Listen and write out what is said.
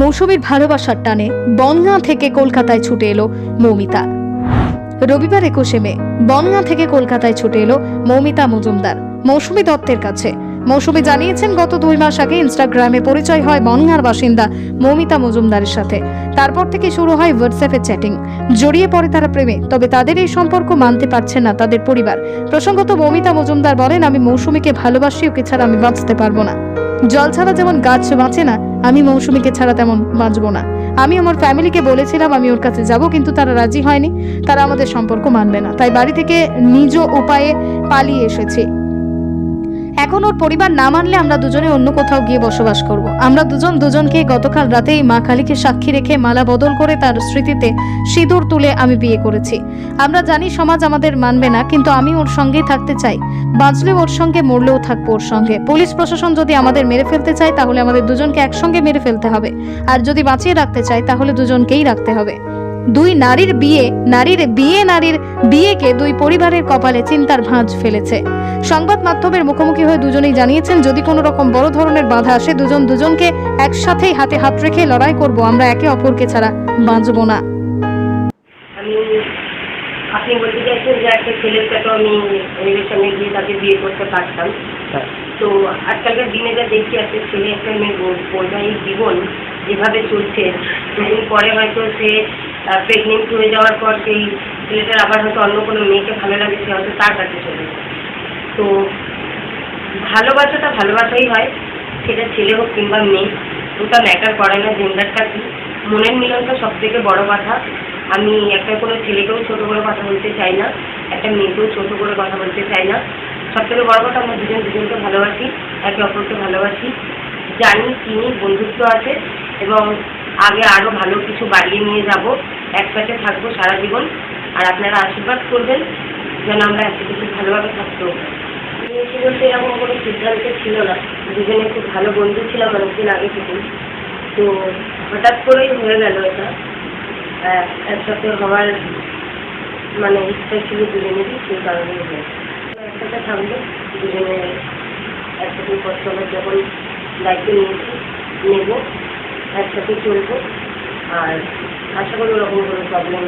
মৌসুমীর ভালোবাসার টানে বনগাঁ থেকে কলকাতায় ছুটে এলো মৌমিতা। রবিবার একুশে মে, বনগাঁ থেকে কলকাতায় ছুটে এলো মৌমিতা মজুমদার, মৌসুমী দত্তের কাছে। মৌসুমী জানিয়েছেন, গত দুই মাস আগে ইনস্টাগ্রামে পরিচয় হয় বনগাঁর বাসিন্দা মৌমিতা মজুমদারের সাথে। তারপর থেকে শুরু হয় হোয়াটসঅ্যাপে চ্যাটিং। জড়িয়ে পড়ে তারা প্রেমে, তবে তাদের এই সম্পর্ক মানতে পারছে না তাদের পরিবার। প্রসঙ্গত মৌমিতা মজুমদার বলেন, আমি মৌসুমীকে ভালোবাসি, ওকে ছাড়া আমি বাঁচতে পারব না। জল ছাড়া যেমন গাছ বাঁচে না আমি মৌসুমীকে ছাড়া তেমন বাঁচব না। আমি আমার ফ্যামিলিকে বলেছিলাম আমি ওর কাছে যাব, কিন্তু তারা রাজি হয়নি। তারা আমাদের সম্পর্ক মানবে না। তাই বাড়ি থেকে নিজ উপায়ে পালিয়ে এসেছি। এখন ওর পরিবার না মানলে আমরা দুজনে অন্য কোথাও গিয়ে বসবাস করব। আমরা দুজন দুজনকে গতকাল রাতেই মা কালীকে সাক্ষী রেখে মালা বদল করে তার স্মৃতিতে সিঁদুর তুলে আমি বিয়ে করেছি। আমরা জানি সমাজ আমাদের মানবে না, কিন্তু আমি ওর সঙ্গেই থাকতে চাই। বাঁচলে ওর সঙ্গে, মরলেও থাকব ওর সঙ্গে। পুলিশ প্রশাসন যদি আমাদের মেরে ফেলতে চায়, তাহলে আমাদের দুজনকে একসঙ্গে মেরে ফেলতে হবে। আর যদি বাঁচিয়ে রাখতে চায়, তাহলে দুজনকেই রাখতে হবে। দুই নারীর বিয়ে নারীর বিয়ে নারীর বিয়েকে দুই পরিবারের কপালে চিন্তার ভাঁজ ফেলেছে। সংবাদ মাধ্যমের মুখোমুখি হয়ে দুজনেই জানিয়েছেন যদি কোনো রকম বড় ধরনের বাধা আসে দুজন দুজনকে একসাথেই হাতে হাত রেখে লড়াই করব আমরা একে অপরকে ছাড়া বাঁচবো না। আমি আপনি বলতে চাইছেন যে একটা ছেলের সাথে আমি রিলেশনে গিয়ে তাকে বিয়ে করতে পারতাম। তো আজকালকার দিনে যা দেখছি একটা ছেলে একটা মেয়ের বৈ- বৈবাহিক জীবন যেভাবে চলছে দুদিন পরে হয়তো সে প্রেগনেন্ট হয়ে যাওয়ার পর সেই ছেলেটার আবার হয়তো অন্য কোনো মেয়েকে ভালো লাগে সে হয়তো তার কাছে চলে তো ভালোবাসাটা ভালোবাসাই হয়, সেটা ছেলে হোক কিংবা মেয়ে ওটা ম্যাটার করে না জেন্ডারটা কি? মনের মিলনটা সব থেকে বড় কথা। আমি একটা কোনো ছেলেকেও ছোটো করে কথা বলতে চাই না, একটা মেয়েকেও ছোটো করে কথা বলতে চাই না। সব থেকে বড় কথা, আমরা দুজন দুজনকে ভালোবাসি, একে অপরকে ভালোবাসি। জানি চিনি বন্ধুত্ব আছে এবং আগে আরও ভালো কিছু বাড়িয়ে নিয়ে যাব। একসাথে থাকব সারা জীবন আর আপনারা আশীর্বাদ করবেন যেন আমরা এত কিছু ভালোভাবে। বিয়েছি বলতে এরকম কোনো সিদ্ধান্ত ছিল না। দুজনে খুব ভালো বন্ধু ছিলাম অনেকদিন আগে থেকেই। তো হঠাৎ করেই হয়ে গেল এটা। আহ, একসাথে হওয়ার মানে ইচ্ছা ছিল দুজনেরই সেই কারণে একসাথে থাকব দুজনে একসাথে কষ্ট যখন দায়িত্ব নিয়েছি নেব একসাথে চলবো আর আশা করি ওরকম কোনো প্রবলেম